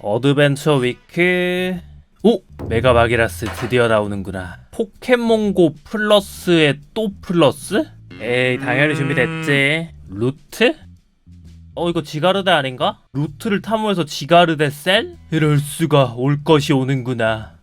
어드벤처 위크 오! 메가바기라스 드디어 나오는구나 포켓몬고 플러스에 또 플러스? 에이 당연히 준비됐지 루트? 어 이거 지가르데 아닌가? 루트를 탐험해서 지가르데 셀? 이럴 수가 올 것이 오는구나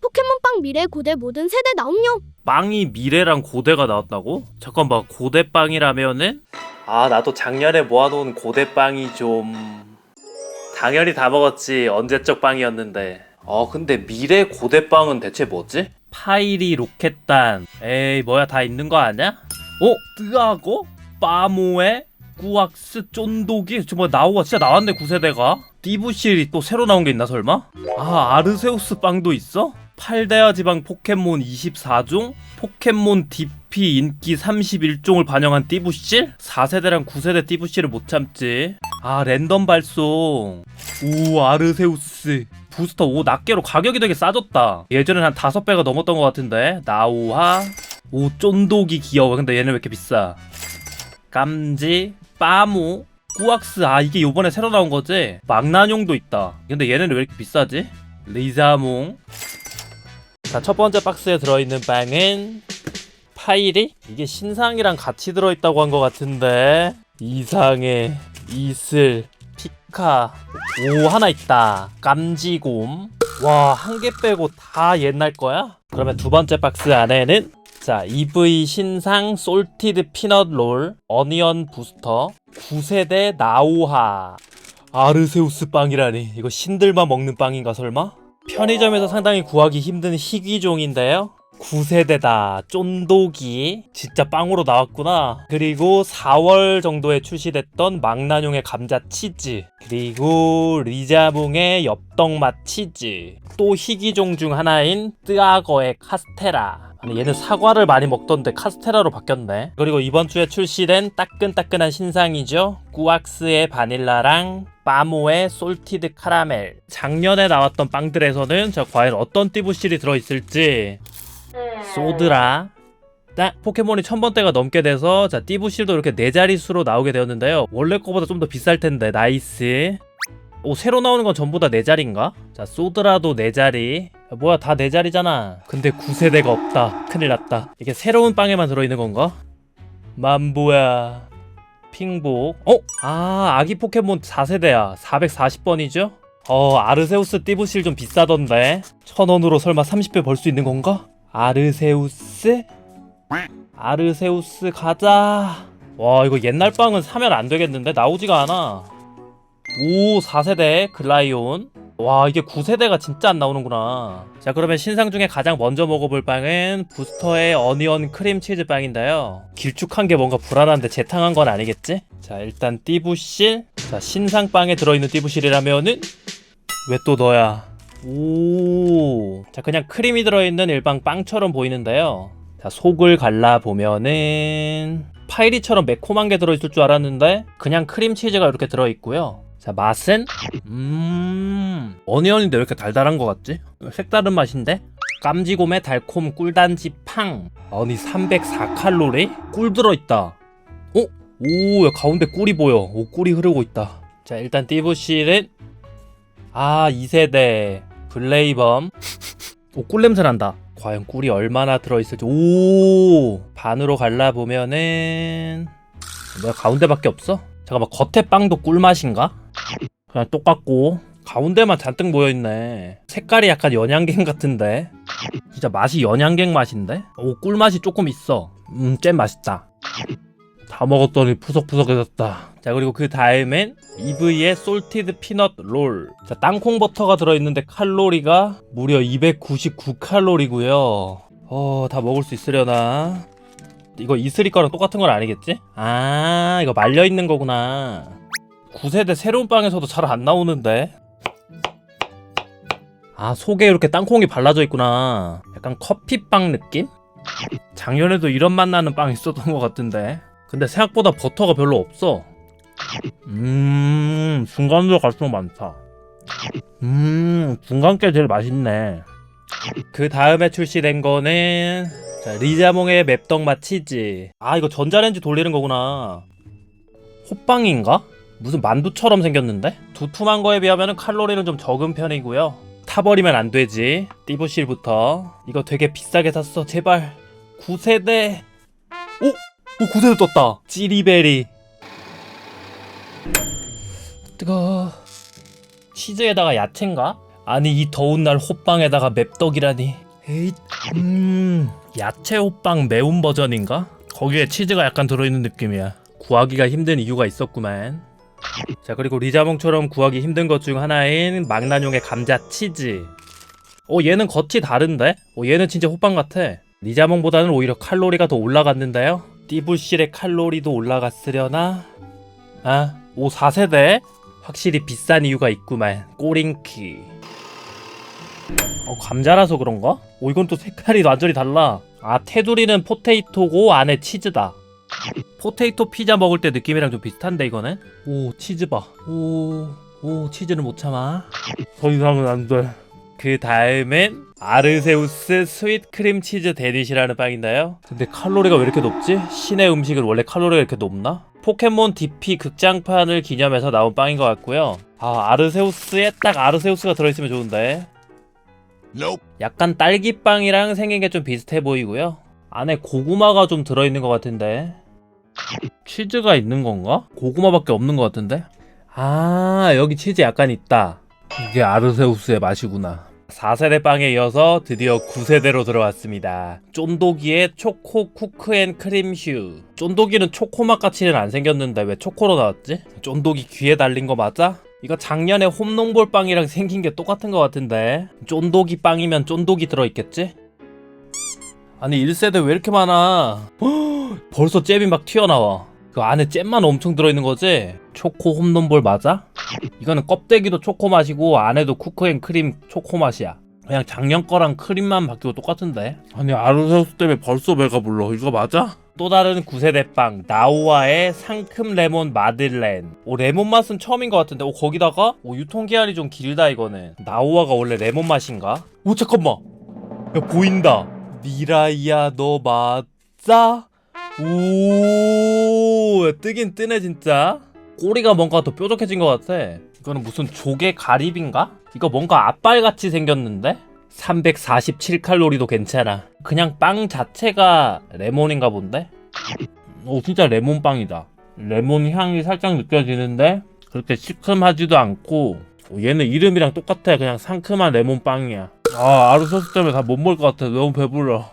포켓몬빵 미래 고대 모든 세대 나옴요. 빵이 미래랑 고대가 나왔다고? 잠깐만 고대빵이라면은? 아 나도 작년에 모아놓은 고대빵이 좀... 당연히 다 먹었지 언제적 빵이었는데 어 근데 미래 고대빵은 대체 뭐지? 파이리 로켓단 에이 뭐야 다 있는 거 아냐? 어? 뜨하고? 빠모에? 꾸악스 쫀독이 정말 나오가 진짜 나왔네 9세대가 띠부실이 또 새로 나온 게 있나 설마? 아 아르세우스 빵도 있어? 8대화 지방 포켓몬 24종? 포켓몬 DP 인기 31종을 반영한 띠부실? 4세대랑 9세대 띠부실을 못 참지 아 랜덤 발송. 오 아르세우스. 부스터 오 낱개로 가격이 되게 싸졌다. 예전엔 한 5배가 넘었던 것 같은데. 나우하. 오 쫀독이 귀여워. 근데 얘는 왜 이렇게 비싸? 깜지. 빠모 꾸악스. 아 이게 요번에 새로 나온 거지? 망나뇽도 있다. 근데 얘는 왜 이렇게 비싸지? 리자몽. 자 첫 번째 박스에 들어있는 빵은 파이리 이게 신상이랑 같이 들어있다고 한 것 같은데. 이상해 이슬 피카 오 하나 있다. 깜지곰. 와 한 개 빼고 다 옛날 거야? 그러면 두 번째 박스 안에는 자 EV 신상 솔티드 피넛 롤 어니언 부스터 9세대 나우하. 아르세우스 빵이라니. 이거 신들만 먹는 빵인가 설마? 편의점에서 상당히 구하기 힘든 희귀종인데요 9세대다 쫀독이 진짜 빵으로 나왔구나. 그리고 4월 정도에 출시됐던 망나뇽의 감자 치즈 그리고 리자몽의 엽떡맛 치즈 또 희귀종 중 하나인 뜨아거의 카스테라. 아니 얘는 사과를 많이 먹던데 카스테라로 바뀌었네. 그리고 이번 주에 출시된 따끈따끈한 신상이죠. 꾸악스의 바닐라랑 빠모의 솔티드 카라멜. 작년에 나왔던 빵들에서는 자 과연 어떤 띠부실이 들어있을지 소드라. 딱 포켓몬이 천번대가 넘게 돼서 자 띠부실도 이렇게 네 자릿수로 나오게 되었는데요. 원래 거보다 좀 더 비쌀 텐데 나이스. 오 새로 나오는 건 전부 다 네 자리인가? 자 소드라도 네 자리. 야, 뭐야 다 네 자리잖아. 근데 9세대가 없다. 큰일 났다. 이게 새로운 빵에만 들어있는 건가? 만보야. 핑복. 어? 아 아기 포켓몬 4세대야. 440번이죠? 어 아르세우스 띠부실 좀 비싸던데. 천 원으로 설마 30배 벌 수 있는 건가? 아르세우스? 아르세우스 가자. 와 이거 옛날 빵은 사면 안 되겠는데? 나오지가 않아. 오 4세대 글라이온. 와 이게 9세대가 진짜 안 나오는구나. 자 그러면 신상 중에 가장 먼저 먹어볼 빵은 부스터의 어니언 크림 치즈 빵인데요. 길쭉한 게 뭔가 불안한데 재탕한 건 아니겠지? 자 일단 띠부실. 자 신상 빵에 들어있는 띠부실이라면은 왜 또 너야 오. 자, 그냥 크림이 들어있는 일반 빵처럼 보이는데요. 자, 속을 갈라보면은, 파이리처럼 매콤한 게 들어있을 줄 알았는데, 그냥 크림 치즈가 이렇게 들어있고요. 자, 맛은? 음, 어니언인데 왜 이렇게 달달한 것 같지? 색다른 맛인데? 깜지곰의 달콤 꿀단지 팡. 아니, 304칼로리? 꿀 들어있다. 어? 오, 야, 가운데 꿀이 보여. 오, 꿀이 흐르고 있다. 자, 일단 띠부실은, 아, 2세대. 블레이범. 오, 꿀 냄새 난다. 과연 꿀이 얼마나 들어있을지. 오! 반으로 갈라보면은. 뭐야, 가운데밖에 없어? 잠깐만, 겉에 빵도 꿀맛인가? 그냥 똑같고. 가운데만 잔뜩 모여있네. 색깔이 약간 연양갱 같은데. 진짜 맛이 연양갱 맛인데? 오, 꿀맛이 조금 있어. 음, 잼 맛있다. 다 먹었더니 푸석푸석해졌다. 자 그리고 그 다음엔 EV의 솔티드 피넛 롤. 자 땅콩 버터가 들어있는데 칼로리가 무려 299칼로리고요. 어, 다 먹을 수 있으려나? 이거 이슬이 거랑 똑같은 건 아니겠지? 아, 이거 말려 있는 거구나. 9세대 새로운 빵에서도 잘 안 나오는데. 아, 속에 이렇게 땅콩이 발라져 있구나. 약간 커피빵 느낌? 작년에도 이런 맛 나는 빵 있었던 것 같은데. 근데 생각보다 버터가 별로 없어. 음, 중간으로 갈수록 많다. 음, 중간 게 제일 맛있네. 그 다음에 출시된 거는 자, 리자몽의 맵떡맛 치즈. 아, 이거 전자레인지 돌리는 거구나. 호빵인가? 무슨 만두처럼 생겼는데? 두툼한 거에 비하면 칼로리는 좀 적은 편이고요. 타버리면 안 되지. 띠부실부터. 이거 되게 비싸게 샀어. 제발. 9세대. 오! 오 9세대 떴다. 찌리베리. 뜨거. 치즈에다가 야채인가? 아니 이 더운 날 호빵에다가 맵떡이라니. 에잇. 음. 야채 호빵 매운 버전인가? 거기에 치즈가 약간 들어있는 느낌이야. 구하기가 힘든 이유가 있었구만. 자 그리고 리자몽처럼 구하기 힘든 것 중 하나인 망나뇽의 감자 치즈. 어 얘는 겉이 다른데? 어 얘는 진짜 호빵 같아. 리자몽보다는 오히려 칼로리가 더 올라갔는데요. 띠부실의 칼로리도 올라갔으려나? 아, 오 4세대? 확실히 비싼 이유가 있구만. 꼬링키. 어 감자라서 그런가? 오 이건 또 색깔이 완전히 달라. 아 테두리는 포테이토고 안에 치즈다. 포테이토 피자 먹을 때 느낌이랑 좀 비슷한데 이거는? 오 치즈 봐. 오, 오 치즈는 못 참아. 더 이상은 안 돼. 그 다음엔 아르세우스 스윗 크림 치즈 데니시라는 빵인데요. 근데 칼로리가 왜 이렇게 높지? 신의 음식은 원래 칼로리가 이렇게 높나? 포켓몬 DP 극장판을 기념해서 나온 빵인 것 같고요. 아 아르세우스에 딱 아르세우스가 들어있으면 좋은데. 약간 딸기빵이랑 생긴 게 좀 비슷해 보이고요. 안에 고구마가 좀 들어있는 것 같은데. 치즈가 있는 건가? 고구마밖에 없는 것 같은데? 아, 여기 치즈 약간 있다. 이게 아르세우스의 맛이구나. 4세대 빵에 이어서 드디어 9세대로 들어왔습니다. 쫀도기의 초코 쿠크앤 크림슈. 쫀도기는 초코맛 같이는 안 생겼는데 왜 초코로 나왔지? 쫀도기 귀에 달린 거 맞아? 이거 작년에 홈농볼 빵이랑 생긴 게 똑같은 것 같은데 쫀도기 빵이면 쫀도기 들어있겠지? 아니 1세대 왜 이렇게 많아 헉, 벌써 잼이 막 튀어나와 그 안에 잼만 엄청 들어있는 거지? 초코 홈런볼 맞아? 이거는 껍데기도 초코 맛이고 안에도 쿠크앤크림 초코 맛이야 그냥 작년 거랑 크림만 바뀌고 똑같은데 아니 아르세우스 때문에 벌써 배가 불러 이거 맞아? 또 다른 9세대 빵 나우아의 상큼 레몬 마들렌 오 레몬 맛은 처음인 것 같은데 오 거기다가 오 유통기한이 좀 길다 이거는 나우아가 원래 레몬 맛인가? 오 잠깐만 야 보인다 미라이야 너 맞아? 오 야, 뜨긴 뜨네 진짜. 꼬리가 뭔가 더 뾰족해진 것 같아. 이거는 무슨 조개 가립인가? 이거 뭔가 앞발같이 생겼는데? 347칼로리도 괜찮아. 그냥 빵 자체가 레몬인가 본데? 오 진짜 레몬빵이다. 레몬 향이 살짝 느껴지는데? 그렇게 시큼하지도 않고 오, 얘는 이름이랑 똑같아. 그냥 상큼한 레몬빵이야. 아 아르소스 때문에 다 못 먹을 것 같아. 너무 배불러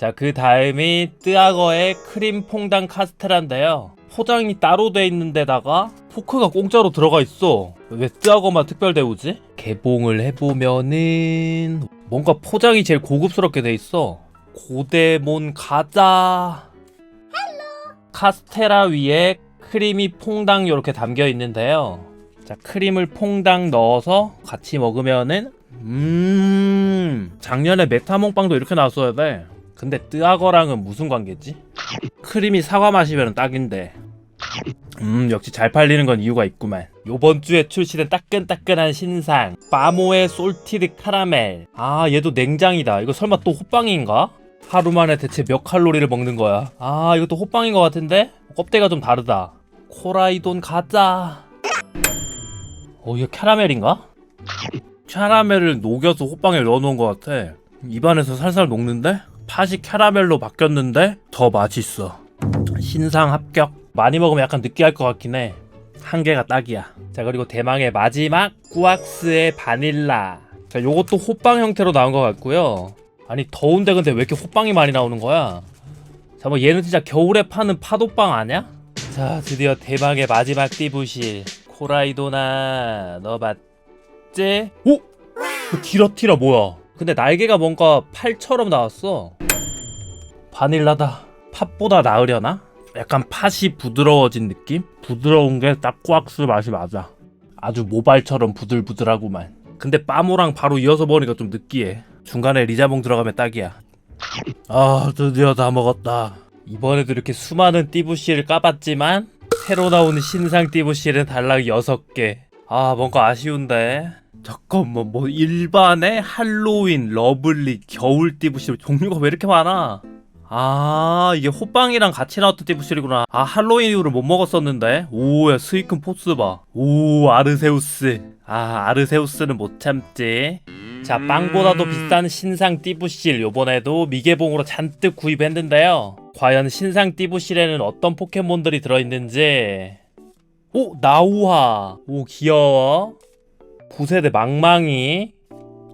자, 그 다음이 뜨악어의 크림 퐁당 카스테라인데요. 포장이 따로 돼 있는데다가 포크가 공짜로 들어가 있어. 왜 뜨악어만 특별 대우지? 개봉을 해보면은 뭔가 포장이 제일 고급스럽게 돼 있어. 고대몬 가자. 카스테라 위에 크림이 퐁당 이렇게 담겨 있는데요. 자, 크림을 퐁당 넣어서 같이 먹으면은 음 작년에 메타몽빵도 이렇게 나왔어야 돼. 근데 뜨악어랑은 무슨 관계지? 크림이 사과 맛이면 딱인데. 음 역시 잘 팔리는 건 이유가 있구만. 요번 주에 출시된 따끈따끈한 신상 빠모의 솔티드 카라멜. 아 얘도 냉장이다. 이거 설마 또 호빵인가? 하루 만에 대체 몇 칼로리를 먹는 거야? 아 이것도 호빵인 것 같은데? 껍데기가 좀 다르다. 코라이돈 가자. 어 이거 캐러멜인가? 캐러멜을 녹여서 호빵에 넣어놓은 것 같아. 입안에서 살살 녹는데? 팥이 캐러멜로 바뀌었는데 더 맛있어. 신상 합격. 많이 먹으면 약간 느끼할 것 같긴 해. 한 개가 딱이야. 자 그리고 대망의 마지막 꾸악스의 바닐라. 자 요것도 호빵 형태로 나온 것 같고요. 아니 더운데 근데 왜 이렇게 호빵이 많이 나오는 거야? 자뭐 얘는 진짜 겨울에 파는 파도빵 아냐? 자 드디어 대망의 마지막 띠부실 코라이도나 너 맞지? 오? 그 기라티라 뭐야? 근데 날개가 뭔가 팔처럼 나왔어. 바닐라다. 팥보다 나으려나? 약간 팥이 부드러워진 느낌? 부드러운 게딱 꾸악스 맛이 맞아. 아주 모발처럼 부들부들하구만. 근데 빠모랑 바로 이어서 먹으니까 좀 느끼해. 중간에 리자몽 들어가면 딱이야. 아 드디어 다 먹었다. 이번에도 이렇게 수많은 띠부씨를 까봤지만 새로 나오는 신상 띠부씨는 달랑 6개. 아 뭔가 아쉬운데. 잠깐만 뭐 일반의 할로윈, 러블리, 겨울 띠부씨 종류가 왜 이렇게 많아? 아 이게 호빵이랑 같이 나왔던 띠부실이구나. 아 할로윈 이후로 못 먹었었는데? 오야 스이큰 포스 봐오 아르세우스. 아 아르세우스는 못 참지. 자 빵보다도 비싼 신상 띠부실. 요번에도 미개봉으로 잔뜩 구입했는데요. 과연 신상 띠부실에는 어떤 포켓몬들이 들어있는지. 오 나우하. 오 귀여워 9세대 망망이.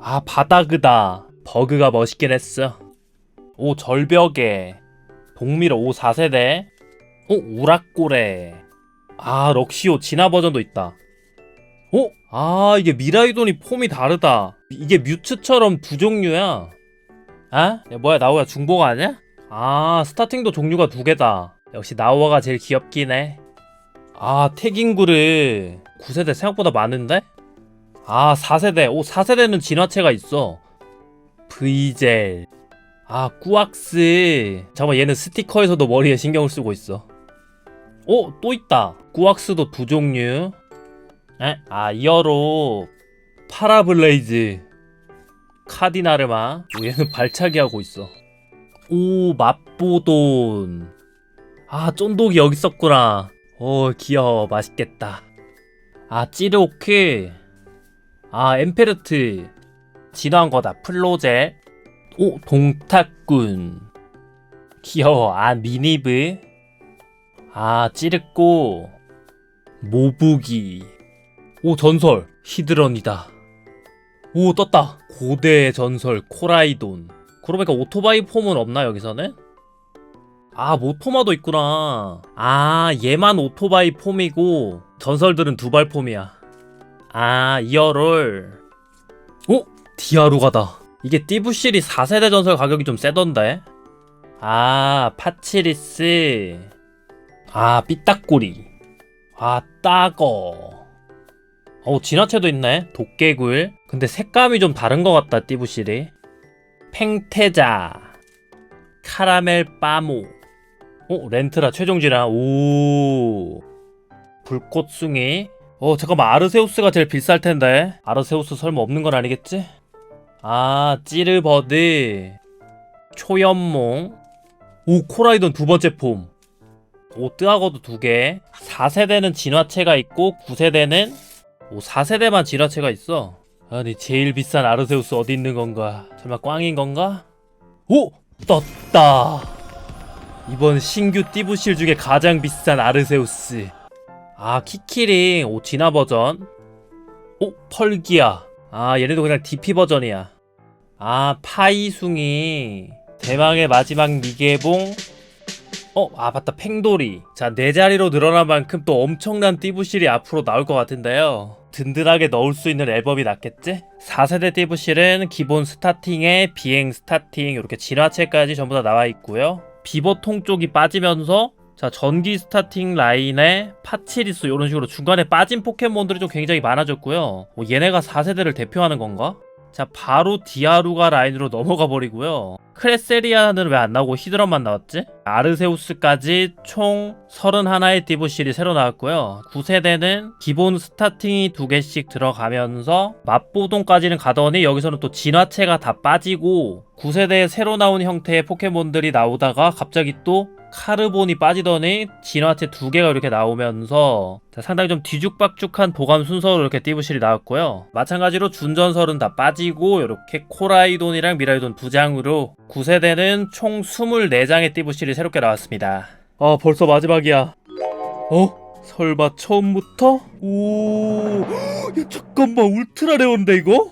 아 바다그다. 버그가 멋있긴 했어. 오 절벽에. 동미러 오 4세대. 오 우락고래 아 럭시오 진화 버전도 있다. 오? 아 이게 미라이돈이 폼이 다르다. 이게 뮤츠처럼 두 종류야. 아? 야, 뭐야 나우야 중보가 아니야? 아 스타팅도 종류가 두 개다. 역시 나우아가 제일 귀엽긴 해아 태깅구르 9세대 생각보다 많은데? 아 4세대. 오 4세대는 진화체가 있어. 브이젤. 아 꾸악스. 잠깐만 얘는 스티커에서도 머리에 신경을 쓰고 있어. 오 또 있다. 꾸악스도 두 종류. 에? 아 이어로. 파라블레이즈. 카디나르마. 오, 얘는 발차기 하고 있어. 오 맛보돈. 아 쫀독이 여기 있었구나. 오 귀여워. 맛있겠다. 아 찌르오크 아 엠페르트. 진화한 거다. 플로젤 오 동탁군. 귀여워. 아 미니브. 아 찌르꼬. 모부기 오 전설. 히드런이다. 오 떴다. 고대의 전설 코라이돈. 그러고 보니까 오토바이 폼은 없나 여기서는? 아 모토마도 있구나. 아 얘만 오토바이 폼이고 전설들은 두발 폼이야 아 이어롤. 오 디아루가다. 이게 띠부실이 4세대 전설 가격이 좀 세던데? 아 파치리스. 아 삐딱구리. 아 따거. 어 진화체도 있네. 도깨굴. 근데 색감이 좀 다른 것 같다 띠부실이. 팽태자. 카라멜 빠모. 어 렌트라 최종 진화 오. 불꽃숭이 어 잠깐만. 아르세우스가 제일 비쌀 텐데. 아르세우스 설마 없는 건 아니겠지? 아 찌르버드. 초연몽. 오 코라이돈 두 번째 폼. 오 뜨하고도 두 개. 4세대는 진화체가 있고 9세대는 오 4세대만 진화체가 있어. 아니 제일 비싼 아르세우스 어디 있는 건가? 설마 꽝인 건가? 오! 떴다. 이번 신규 띠부실 중에 가장 비싼 아르세우스 아 키키링. 오 진화 버전. 오 펄기야 아 얘네도 그냥 DP 버전이야. 아 파이숭이. 대망의 마지막 미개봉. 어, 아 맞다. 팽돌이. 자 네 자리로 늘어난 만큼 또 엄청난 띠부실이 앞으로 나올 것 같은데요. 든든하게 넣을 수 있는 앨범이 낫겠지? 4세대 띠부실은 기본 스타팅에 비행 스타팅 이렇게 진화체까지 전부 다 나와 있고요. 비버통 쪽이 빠지면서 자 전기 스타팅 라인에 파치리스 이런 식으로 중간에 빠진 포켓몬들이 좀 굉장히 많아졌고요 뭐 얘네가 4세대를 대표하는 건가? 자 바로 디아루가 라인으로 넘어가 버리고요 크레세리아는 왜 안 나오고 히드런만 나왔지? 아르세우스까지 총 31의 띠부실이 새로 나왔고요 9세대는 기본 스타팅이 두 개씩 들어가면서 맛보동까지는 가더니 여기서는 또 진화체가 다 빠지고 9세대에 새로 나온 형태의 포켓몬들이 나오다가 갑자기 또 카르본이 빠지더니 진화체 두 개가 이렇게 나오면서 자, 상당히 좀 뒤죽박죽한 도감 순서로 이렇게 띠부실이 나왔고요. 마찬가지로 준전설은 다 빠지고 이렇게 코라이돈이랑 미라이돈 두 장으로 9세대는 총 24장의 띠부실이 새롭게 나왔습니다. 아 벌써 마지막이야. 어? 설마 처음부터? 오, 야 잠깐만 울트라 레어인데 이거?